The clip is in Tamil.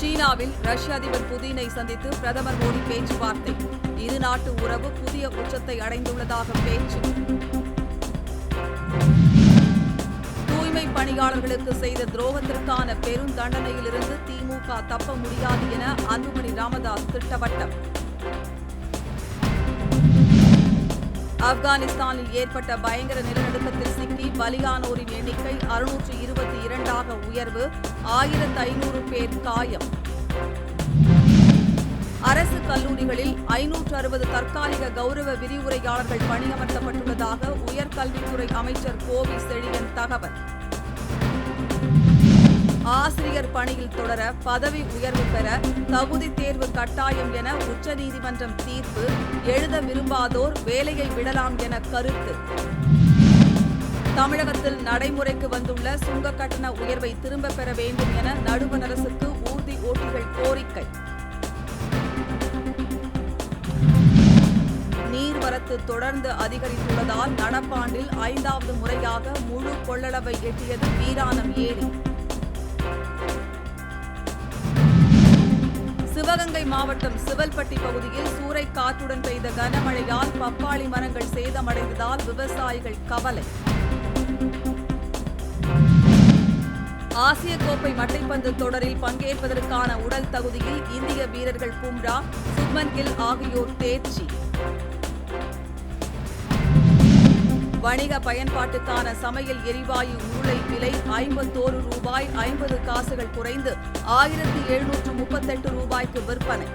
சீனாவில் ரஷ்ய அதிபர் புதினை சந்தித்து பிரதமர் மோடி பேச்சுவார்த்தை. இரு நாட்டு உறவு புதிய உச்சத்தை அடைந்துள்ளதாக பேச்சு. தூய்மை பணியாளர்களுக்கு செய்த துரோகத்திற்கான பெரும் தண்டனையிலிருந்து திமுக தப்ப முடியாது என அன்புமணி ராமதாஸ் திட்டவட்டம். ஆப்கானிஸ்தானில் ஏற்பட்ட பயங்கர நிலநடுக்கத்தில் சிக்கி பலியானோரின் எண்ணிக்கை அறுநூற்று இருபத்தி இரண்டாக உயர்வு ஆயிரத்து ஐநூறு பேர் காயம். அரசு கல்லூரிகளில் ஐநூற்று அறுபது தற்காலிக கௌரவ விரிவுரையாளர்கள் பணியமர்த்தப்பட்டுள்ளதாக உயர்கல்வித்துறை அமைச்சர் கோவி செழியன் தகவல். ஆசிரியர் பணியில் தொடர பதவி உயர்வு பெற தகுதி தேர்வு கட்டாயம் என உச்சநீதிமன்றம் தீர்ப்பு. எழுத விரும்பாதோர் வேலையை விடலாம் என கருத்து. தமிழகத்தில் நடைமுறைக்கு வந்துள்ள சுங்க கட்டண உயர்வை திரும்பப் பெற வேண்டும் என நடுவண் அரசுக்கு ஊர்தி ஓட்டிகள் கோரிக்கை. நீர்வரத்து தொடர்ந்து அதிகரித்துள்ளதால் நடப்பாண்டில் ஐந்தாவது முறையாக முழு கொள்ளளவை எட்டியது வீராணம் ஏரி. சிவகங்கை மாவட்டம் சிவல்பட்டி பகுதியில் சூறை காற்றுடன் பெய்த கனமழையால் பப்பாளி மரங்கள் சேதமடைந்ததால் விவசாயிகள் கவலை. ஆசிய கோப்பை மட்டைப்பந்து தொடரில் பங்கேற்பதற்கான உடல் தகுதியில் இந்திய வீரர்கள் பும்ரா சுப்மன் கில் ஆகியோர் தேர்ச்சி. வணிக பயன்பாட்டுக்கான சமையல் எரிவாயு உருளை விலை ஐம்பத்தோரு ரூபாய் ஐம்பது காசுகள் குறைந்து ஆயிரத்தி எழுநூற்று முப்பத்தெட்டு ரூபாய்க்கு விற்பனை.